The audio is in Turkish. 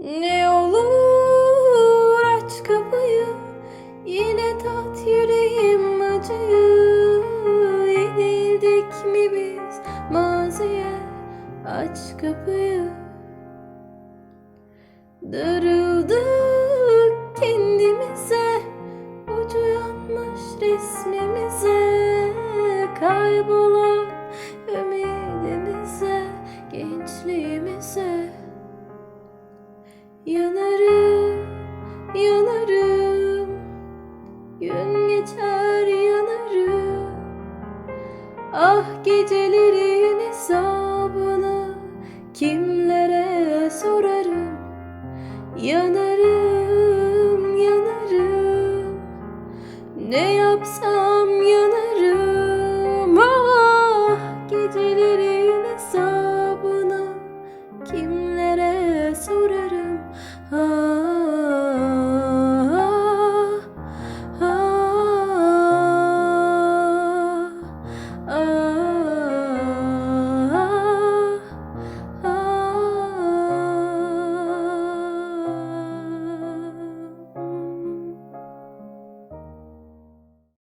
Ne olur aç kapıyı Yine tat yüreğim acıyı Yenildik mi biz maziye Aç kapıyı. Darıldık kendimize Ucu yanmış resmimize. Kaybolan Yanarım, yanarım. Gün geçer yanarım. Ah gecelerin hesabını Kimlere sorarım? Yanarım, yanarım. Ne yapsam yanarım? Ah gecelerin hesabını